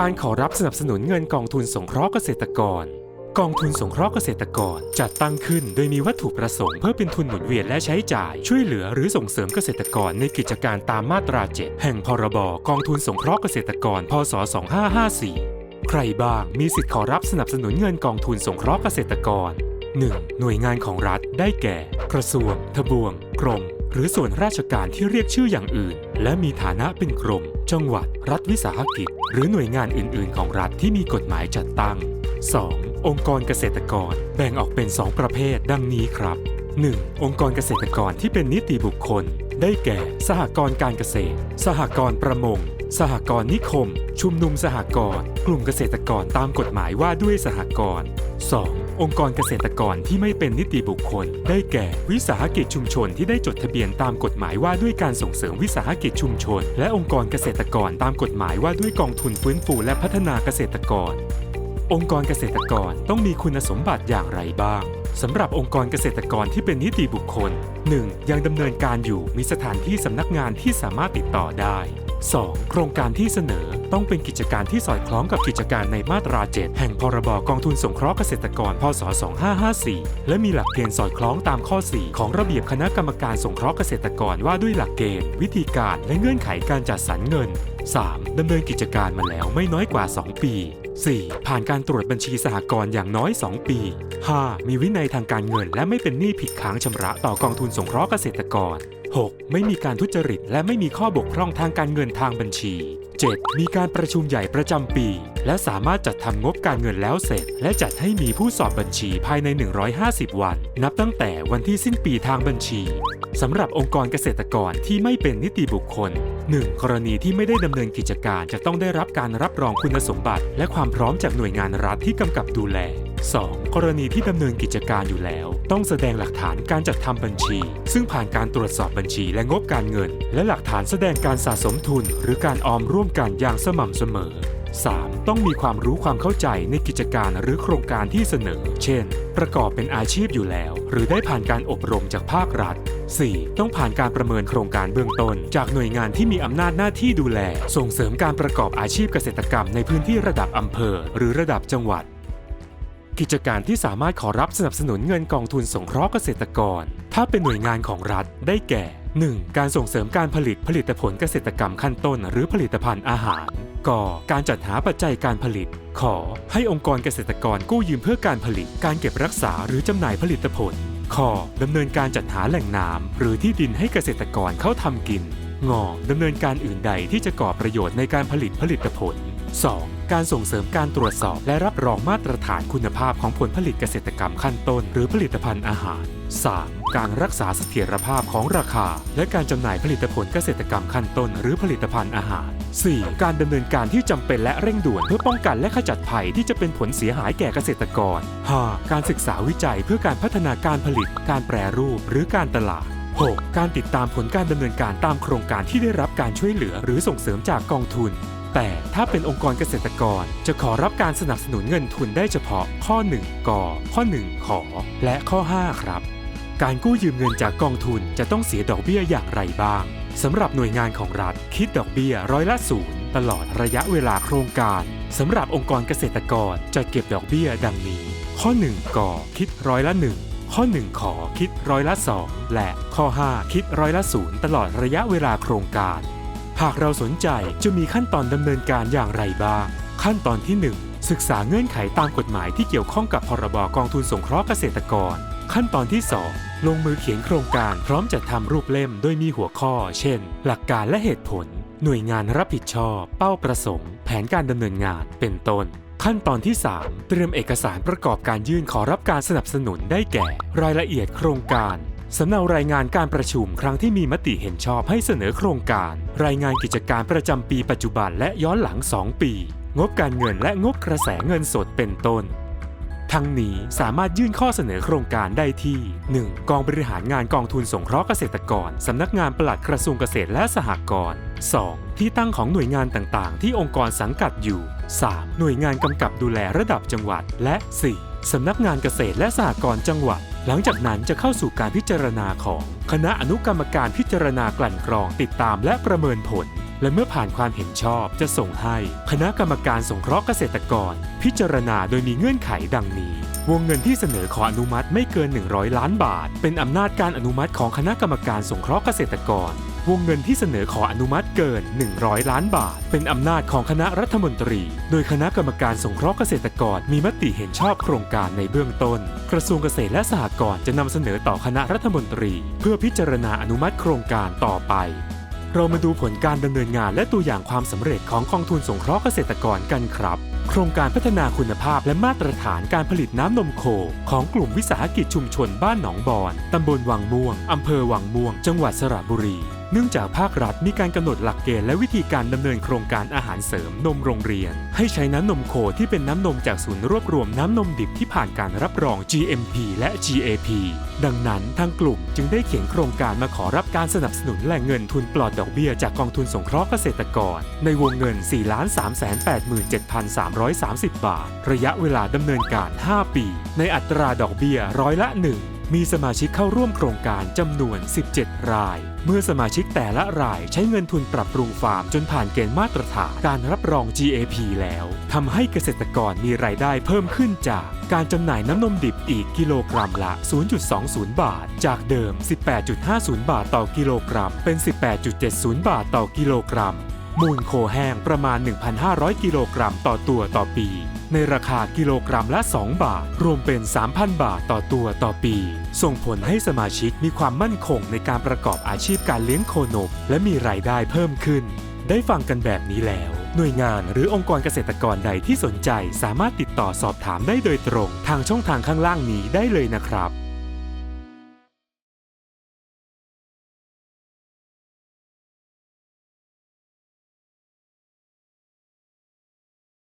การขอรับสนับสนุนเงินกองทุนสงเคราะห์เกษตรกร กองทุนสงเคราะห์เกษตรกรจัดตั้งขึ้นโดยมีวัตถุประสงค์เพื่อเป็นทุนหมุนเวียนและใช้จ่าย ช่วยเหลือหรือส่งเสริมเกษตรกรในกิจการตามมาตรา 7 แห่งพรบกองทุนสงเคราะห์เกษตรกร พศ 2554 ใครบ้างมีสิทธิ์ขอรับสนับสนุนเงินกองทุนสงเคราะห์เกษตรกร 1. หน่วยงานของรัฐได้แก่ กระทรวง ทบวง กรม หรือส่วนราชการที่เรียกชื่ออย่างอื่น และมีฐานะเป็นกรม จังหวัด รัฐวิสาหกิจ หรือหน่วยงานอื่น ๆ ของรัฐที่มีกฎหมายจัดตั้ง 2. องค์กรเกษตรกร แบ่งออกเป็น 2 ประเภท ดังนี้ครับ 1. องค์กรเกษตรกรที่เป็นนิติบุคคล ได้แก่ สหกรณ์การเกษตร สหกรณ์ประมง สหกรณ์นิคม ชุมนุมสหกรณ์ กลุ่มเกษตรกรตามกฎหมายว่าด้วยสหกรณ์ 2. องค์กรเกษตรกรที่ไม่เป็นนิติบุคคล ได้แก่ วิสาหกิจชุมชนที่ได้จดทะเบียนตามกฎหมายว่าด้วยการส่งเสริมวิสาหกิจชุมชน และองค์กรเกษตรกรตามกฎหมายว่าด้วยกองทุนฟื้นฟูและพัฒนาเกษตรกร องค์กรเกษตรกรต้องมีคุณสมบัติอย่างไรบ้างสำหรับองค์กรเกษตรกรที่เป็นนิติบุคคล 1. ยังดำเนินการอยู่มีสถานที่สำนักงานที่สามารถติดต่อได้ 2. โครงการที่เสนอต้องเป็นกิจการที่สอดคล้องกับกิจการในมาตรา 7 แห่งพรบกองทุนสงเคราะห์เกษตรกร พศ 2554 และมีหลักเกณฑ์สอดคล้องตามข้อ 4 ของระเบียบคณะกรรมการสงเคราะห์เกษตรกรว่าด้วยหลักเกณฑ์ วิธีการและเงื่อนไขการจัดสรรเงิน 3. ดำเนินกิจการมาแล้วไม่น้อยกว่า 2 ปี 4. ผ่านการตรวจบัญชีสหกรณ์อย่างน้อย 2 ปี 5. มีวินัยทางการเงินและไม่เป็นหนี้ผิดค้างชำระต่อกองทุนสงเคราะห์เกษตรกร 6. ไม่มีการทุจริต และไม่มีข้อบกพร่องทางการเงินทางบัญชี 7. มีการประชุมใหญ่ประจำปี และสามารถจัดทำงบการเงินแล้วเสร็จ และจัดให้มีผู้สอบบัญชีภายใน 150 วัน นับตั้งแต่วันที่สิ้นปีทางบัญชีสำหรับองค์กรเกษตรกรที่ไม่เป็นนิติบุคคล 1. กรณีที่ไม่ได้ดำเนินกิจการจะต้องได้รับการรับรองคุณสมบัติ และความพร้อมจากหน่วยงานรัฐที่กำกับดูแล 2. กรณีที่ดำเนินกิจการอยู่แล้ว ต้องแสดงหลักฐานการจัดทำบัญชี ซึ่งผ่านการตรวจสอบบัญชีและงบการเงิน และหลักฐานแสดงการสะสมทุน หรือการออมร่วมกันอย่างสม่ำเสมอ 3. ต้องมีความรู้ความเข้าใจในกิจการหรือโครงการที่เสนอ เช่น ประกอบเป็นอาชีพอยู่แล้ว หรือได้ผ่านการอบรมจากภาครัฐ 4. ต้องผ่านการประเมินโครงการเบื้องต้น จากหน่วยงานที่มีอำนาจหน้าที่ดูแล ส่งเสริมการประกอบอาชีพเกษตรกรรมในพื้นที่ระดับอำเภอ หรือระดับจังหวัด กิจการที่สามารถขอรับสนับสนุนเงินกองทุนสงเคราะห์เกษตรกร ถ้าเป็นหน่วยงานของรัฐได้แก่ 1. การส่งเสริมการผลิตผลิตผลเกษตรกรรมขั้นต้น หรือผลิตภัณฑ์อาหารกการจัดหาปัจจัยการผลิต ขอ ให้องค์กรเกษตรกรกู้ยืมเพื่อการผลิต การเก็บรักษาหรือจำหน่ายผลิตผลขอดำเนินการจัดหาแหล่งน้ำหรือที่ดินให้เกษตรกรเข้าทำกิน งอดำเนินการอื่นใดที่จะก่อประโยชน์ในการผลิตผลิตผล 2. การส่งเสริมการตรวจสอบและรับรองมาตรฐานคุณภาพของผลผลิตเกษตรกรรมขั้นต้น หรือผลิตภัณฑ์อาหาร 3. การรักษาเสถียรภาพของราคา และการจำหน่ายผลิตผลเกษตรกรรมขั้นต้น หรือผลิตภัณฑ์อาหาร 4. การดำเนินการที่จำเป็นและเร่งด่วนเพื่อป้องกันและขจัดภัยที่จะเป็นผลเสียหายแก่เกษตรกร 5. การศึกษาวิจัยเพื่อการพัฒนาการผลิต การแปรรูป หรือการตลาด 6. การติดตามผลการดำเนินการตามโครงการที่ได้รับการช่วยเหลือ หรือส่งเสริมจากกองทุน แต่ถ้าเป็นองค์กรเกษตรกร จะขอรับการสนับสนุนเงินทุนได้เฉพาะข้อ 1กอข้อ 1 ขอ และข้อ 5 ครับ การกู้ยืมเงินจากกองทุนจะต้องเสียดอกเบี้ยอย่างไรบ้างสำหรับหน่วยงานของรัฐคิดดอกเบี้ยร้อยละศูนย์ตลอดระยะเวลาโครงการสำหรับองค์กรเกษตรกรจะเก็บดอกเบี้ยดังนี้ ข้อ 1กอคิดร้อยละ 1 ข้อ 1 ขอคิดร้อยละ 2 และข้อ 5 คิดร้อยละศูนย์ตลอดระยะเวลาโครงการ หากเราสนใจจะมีขั้นตอนดำเนินการอย่างไรบ้าง ขั้นตอนที่ 1 ศึกษาเงื่อนไขตามกฎหมายที่เกี่ยวข้องกับพรบกองทุนสงเคราะห์เกษตรกร ขั้นตอนที่ 2 ลงมือเขียนโครงการพร้อมจัดทำรูปเล่มโดยมีหัวข้อ เช่น หลักการและเหตุผล หน่วยงานรับผิดชอบ เป้าประสงค์ แผนการดำเนินงาน เป็นต้นขั้นตอนที่ 3 เตรียมเอกสารประกอบการยื่นขอรับการสนับสนุนได้แก่ รายละเอียดโครงการ สำเนารายงานการประชุมครั้งที่มีมติเห็นชอบให้เสนอโครงการ รายงานกิจการประจำปีปัจจุบันและย้อนหลัง 2 ปี งบการเงินและงบกระแสเงินสดเป็นต้น ทั้งนี้สามารถยื่นข้อเสนอโครงการได้ที่ 1. กองบริหารงานกองทุนสงเคราะห์เกษตรกร สำนักงานปลัดกระทรวงเกษตรและสหกรณ์ 2. ที่ตั้งของหน่วยงานต่างๆ ที่องค์กรสังกัดอยู่ 3. หน่วยงานกำกับดูแลระดับจังหวัด และ 4. สำนักงานเกษตรและสหกรณ์จังหวัด หลังจากนั้นจะเข้าสู่การพิจารณาของคณะอนุกรรมการพิจารณากลั่นกรองติดตามและประเมินผล และเมื่อผ่านความเห็นชอบจะส่งให้คณะกรรมการสงเคราะห์เกษตรกร พิจารณาโดยมีเงื่อนไขดังนี้ วงเงินที่เสนอขออนุมัติไม่เกิน 100 ล้านบาท เป็นอำนาจการอนุมัติของคณะกรรมการสงเคราะห์เกษตรกร วงเงินที่เสนอขออนุมัติเกิน 100 ล้านบาท เป็นอำนาจของคณะรัฐมนตรี โดยคณะกรรมการสงเคราะห์เกษตรกรมีมติเห็นชอบโครงการในเบื้องต้น กระทรวงเกษตรและสหกรณ์จะนำเสนอต่อคณะรัฐมนตรี เพื่อพิจารณาอนุมัติโครงการต่อไปเรามาดูผลการดำเนินงานและตัวอย่างความสำเร็จของกองทุนสงเคราะห์เกษตรกรกันครับ โครงการพัฒนาคุณภาพและมาตรฐานการผลิตน้ำนมโค ของกลุ่มวิสาหกิจชุมชนบ้านหนองบอน ตำบลวังม่วง อำเภอวังม่วง จังหวัดสระบุรี เนื่องจากภาครัฐมีการกำหนดหลักเกณฑ์และวิธีการดำเนินโครงการอาหารเสริมนมโรงเรียน ให้ใช้น้ำนมโคที่เป็นน้ำนมจากศูนย์รวบรวมน้ำนมดิบที่ผ่านการรับรอง GMP และ GAP ดังนั้นทางกลุ่มจึงได้เขียนโครงการมาขอรับการสนับสนุนแหล่งเงินทุนปลอดดอกเบี้ยจากกองทุนสงเคราะห์เกษตรกร ในวงเงิน 4,387,330 บาท ระยะเวลาดำเนินการ 5 ปี ในอัตราดอกเบี้ยร้อยละ 1 มีสมาชิกเข้าร่วมโครงการจำนวน 17 ราย เมื่อสมาชิกแต่ละรายใช้เงินทุนปรับปรุงฟาร์มจนผ่านเกณฑ์มาตรฐานการรับรอง GAP แล้วทำให้เกษตรกรมีรายได้เพิ่มขึ้นจากการจำหน่ายน้ำนมดิบอีกกิโลกรัมละ 0.20 บาท จากเดิม 18.50 บาทต่อกิโลกรัม เป็น 18.70 บาทต่อกิโลกรัม มูลโคแห้งประมาณ 1,500 กิโลกรัมต่อตัวต่อปี ในราคากิโลกรัมละ 2 บาท รวมเป็น 3,000 บาทต่อตัวต่อปี ส่งผลให้สมาชิกมีความมั่นคงในการประกอบอาชีพการเลี้ยงโคนมและมีรายได้เพิ่มขึ้น ได้ฟังกันแบบนี้แล้ว หน่วยงานหรือองค์กรเกษตรกรใดที่สนใจสามารถติดต่อสอบถามได้โดยตรง ทางช่องทางข้างล่างนี้ได้เลยนะครับ